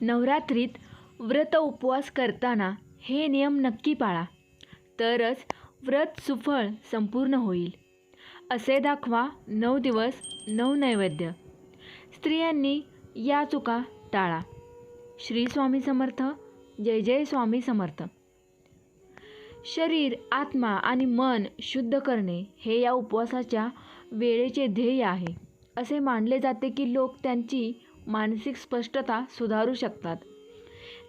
नवरात्रीत व्रत उपवास करताना हे नियम नक्की पाळा. तरच व्रत सुफळ संपूर्ण होईल. असे दाखवा नऊ दिवस नऊ नैवेद्य. स्त्रियांनी या चुका टाळा. श्री स्वामी समर्थ. जय जय स्वामी समर्थ. शरीर आत्मा आणि मन शुद्ध करणे हे या उपवासाच्या वेळेचे ध्येय आहे. असे मानले जाते की लोक त्यांची मानसिक स्पष्टता सुधारू शकतात.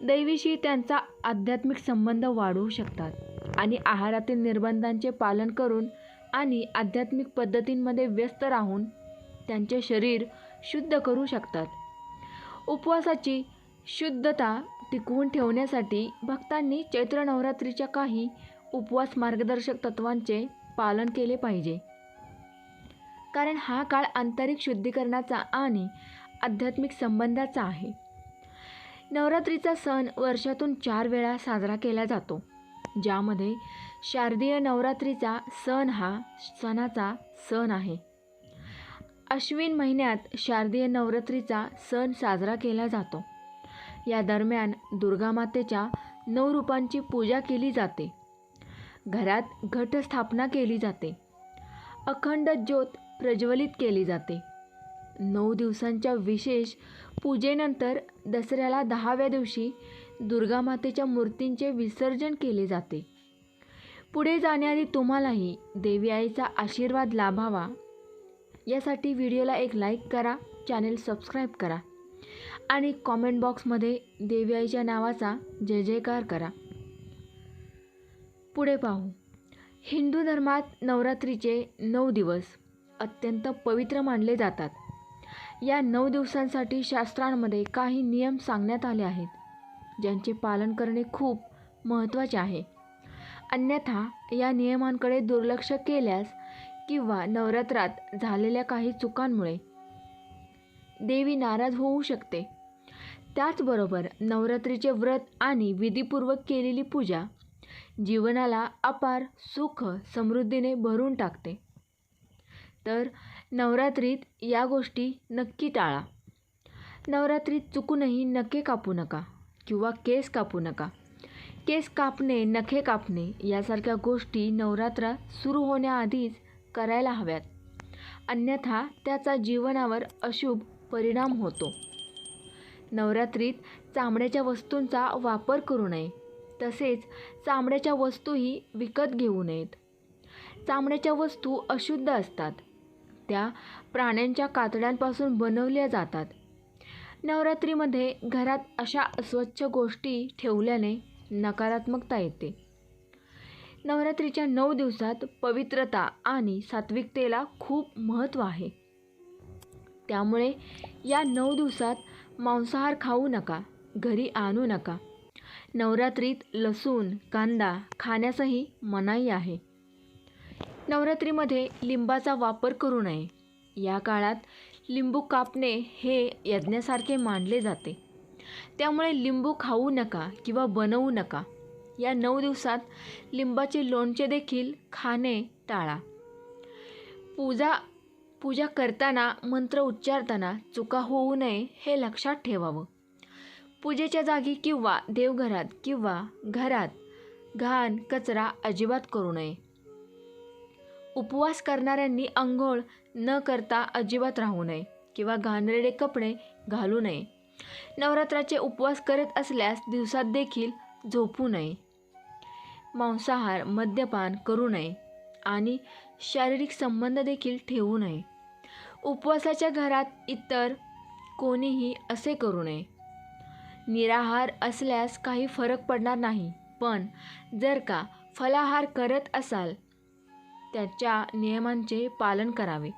दैवीशी त्यांचा आध्यात्मिक संबंध वाढवू शकतात आणि आहारातील निर्बंधांचे पालन करून आणि आध्यात्मिक पद्धतींमध्ये व्यस्त राहून त्यांचे शरीर शुद्ध करू शकतात. उपवासाची शुद्धता टिकवून ठेवण्यासाठी भक्तांनी चैत्र नवरात्रीच्या काही उपवास मार्गदर्शक तत्वांचे पालन केले पाहिजे. कारण हा काळ आंतरिक शुद्धीकरणाचा आणि आध्यात्मिक संबंधाचा आहे. नवरात्रीचा सण वर्षातून चार वेळा साजरा केला जातो. ज्यामध्ये शारदीय नवरात्रीचा सण हा सणाचा सण आहे. अश्विन महिन्यात शारदीय नवरात्रीचा सण साजरा केला जातो. या दरम्यान दुर्गामातेच्या नऊ रूपांची पूजा केली जाते. घरात घटस्थापना केली जाते. अखंड ज्योत प्रज्वलित केली जाते. नऊ दिवसांच्या विशेष पूजेनंतर दसऱ्याला दहाव्या दिवशी दुर्गामातेच्या मूर्तींचे विसर्जन केले जाते. पुढे जाण्याआधी तुम्हालाही देवी आईचा आशीर्वाद लाभावा. यासाठी व्हिडिओला एक लाईक करा चॅनेल सबस्क्राईब करा आणि कॉमेंट बॉक्समध्ये देवी आईच्या नावाचा जय जयकार करा. पुढे पाहू. हिंदू धर्मात नवरात्रीचे नऊ दिवस अत्यंत पवित्र मानले जातात. या नऊ दिवसांसाठी शास्त्रांमध्ये काही नियम सांगण्यात आले आहेत ज्यांचे पालन करणे खूप महत्त्वाचे आहे. अन्यथा या नियमांकडे दुर्लक्ष केल्यास किंवा नवरात्रात झालेल्या काही चुकांमुळे देवी नाराज होऊ शकते. त्याचबरोबर नवरात्रीचे व्रत आणि विधीपूर्वक केलेली पूजा जीवनाला अपार सुख समृद्धीने भरून टाकते. तर नवरात्रीत या गोष्टी नक्की टाळा. नवरात्रीत चुकूनही नखे कापू नका किंवा केस कापू नका. केस कापणे नखे कापणे यासारख्या गोष्टी नवरात्रात सुरू होण्याआधीच करायला हव्यात. अन्यथा त्याचा जीवनावर अशुभ परिणाम होतो. नवरात्रीत चामड्याच्या वस्तूंचा वापर करू नये. तसेच चामड्याच्या वस्तूही विकत घेऊ नयेत. चामड्याच्या वस्तू अशुद्ध असतात. त्या प्राण्यांच्या कातड्यांपासून बनवल्या जातात. नवरात्रीमध्ये घरात अशा अस्वच्छ गोष्टी ठेवल्याने नकारात्मकता येते. नवरात्रीच्या नऊ दिवसात पवित्रता आणि सात्विकतेला खूप महत्त्व आहे. त्यामुळे या नऊ दिवसात मांसाहार खाऊ नका घरी आणू नका. नवरात्रीत लसूण कांदा खाण्यासही मनाई आहे. नवरात्रीमध्ये लिंबाचा वापर करू नये. या काळात लिंबू कापणे हे यज्ञासारखे मानले जाते. त्यामुळे लिंबू खाऊ नका किंवा बनवू नका. या नऊ दिवसात लिंबाचे लोणचे देखील खाणे टाळा. पूजा पूजा करताना मंत्र उच्चारताना चुका होऊ नये हे लक्षात ठेवावं. पूजेच्या जागी किंवा देवघरात किंवा घरात घाण कचरा अजिबात करू नये. उपवास करणाऱ्यांनी अंघोळ न करता अजिबात राहू नये किंवा घाणेरडे कपडे घालू नये. नवरात्राचे उपवास करत असल्यास दिवसात देखील झोपू नये. मांसाहार मद्यपान करू नये आणि शारीरिक संबंध देखील ठेवू नये. उपवासाच्या घरात इतर कोणीही असे करू नये. निराहार असल्यास काही फरक पडणार नाही पण जर का फलाहार करत असाल त्याच्या नियमांचे पालन करावे.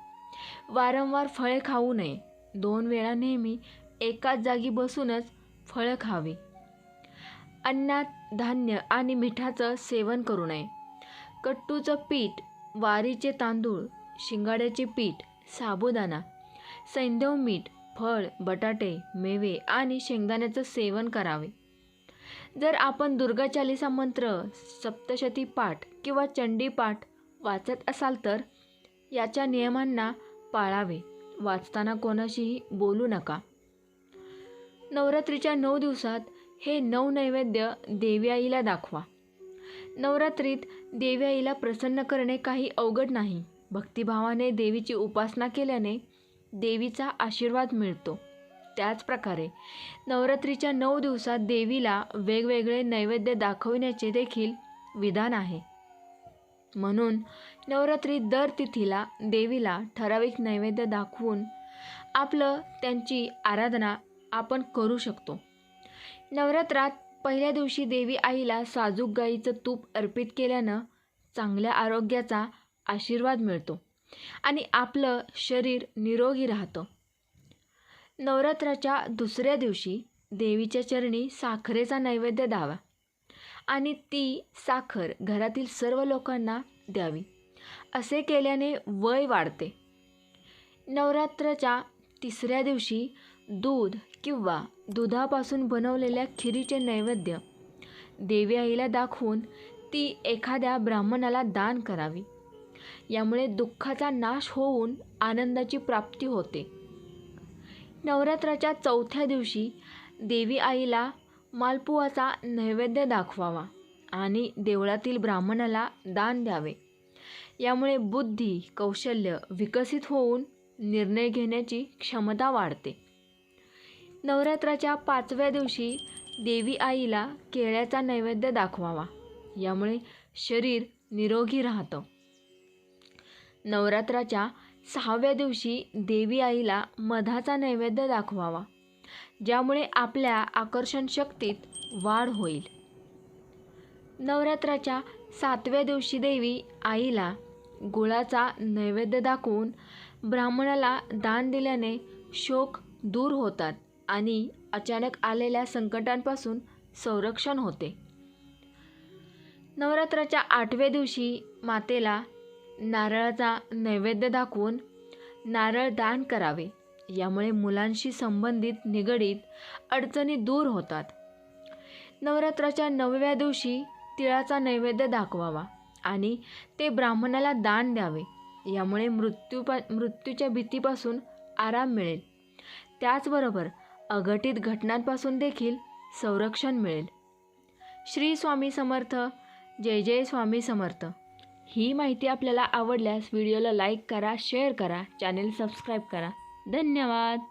वारंवार फळे खाऊ नये. दोन वेळा नेहमी एकाच जागी बसूनच फळं खावी. अन्नात धान्य आणि मिठाचं सेवन करू नये. कट्टूचं पीठ वारीचे तांदूळ शिंगाड्याचे पीठ साबुदाणा सैंधव मीठ फळ बटाटे मेवे आणि शेंगदाण्याचं सेवन करावे. जर आपण दुर्गा चालिसा मंत्र सप्तशती पाठ किंवा चंडी पाठ वाचत असाल तर याच्या नियमांना पाळावे. वाचताना कोणाशीही बोलू नका. नवरात्रीच्या नऊ दिवसात हे नऊ नैवेद्य देवी आईला दाखवा. नवरात्रीत देवी आईला प्रसन्न करणे काही अवघड नाही. भक्तिभावाने देवीची उपासना केल्याने देवीचा आशीर्वाद मिळतो. त्याचप्रकारे नवरात्रीच्या नऊ दिवसात देवीला वेगवेगळे नैवेद्य दाखविण्याचे देखील विधान आहे. म्हणून नवरात्री दर तिथीला देवीला ठराविक नैवेद्य दाखवून आपलं त्यांची आराधना आपण करू शकतो. नवरात्रात पहिल्या दिवशी देवी आईला साजूक गाईचं तूप अर्पित केल्यानं चांगल्या आरोग्याचा आशीर्वाद मिळतो आणि आपलं शरीर निरोगी राहतं. नवरात्राच्या दुसऱ्या दिवशी देवीच्या चरणी साखरेचा नैवेद्य द्यावा आणि ती साखर घरातील सर्व लोकांना द्यावी. असे केल्याने वय वाढते. नवरात्राच्या तिसऱ्या दिवशी दूध किंवा दुधापासून बनवलेल्या खिरीचे नैवेद्य देवी आईला दाखवून ती एखाद्या ब्राह्मणाला दान करावी. यामुळे दुःखाचा नाश होऊन आनंदाची प्राप्ती होते. नवरात्राच्या चौथ्या दिवशी देवी आईला मालपुवाचा नैवेद्य दाखवावा आणि देवळातील ब्राह्मणाला दान द्यावे. यामुळे बुद्धी कौशल्य विकसित होऊन निर्णय घेण्याची क्षमता वाढते. नवरात्राच्या पाचव्या दिवशी देवी आईला केळ्याचा नैवेद्य दाखवावा. यामुळे शरीर निरोगी राहतं. नवरात्राच्या सहाव्या दिवशी देवी आईला मधाचा नैवेद्य दाखवावा. ज्यामुळे आपल्या आकर्षण शक्तीत वाढ होईल. नवरात्राच्या सातव्या दिवशी देवी आईला गुळाचा नैवेद्य दाखवून ब्राह्मणाला दान दिल्याने शोक दूर होतात आणि अचानक आलेल्या संकटांपासून संरक्षण होते. नवरात्राच्या आठव्या दिवशी मातेला नारळाचा नैवेद्य दाखवून नारळ दान करावे. यामुळे मुलांशी संबंधित निगडीत अडचणी दूर होतात. नवरात्राच्या नवव्या दिवशी तिळाचा नैवेद्य दाखवावा आणि ते ब्राह्मणाला दान द्यावे. यामुळे मृत्यूपा मृत्यूच्या भीतीपासून आराम मिळेल. त्याचबरोबर अघटित घटनांपासून देखील संरक्षण मिळेल. श्री स्वामी समर्थ जय जय स्वामी समर्थ. ही माहिती आपल्याला आवडल्यास व्हिडिओला लाईक करा शेअर करा चॅनेल सबस्क्राईब करा. धन्यवाद.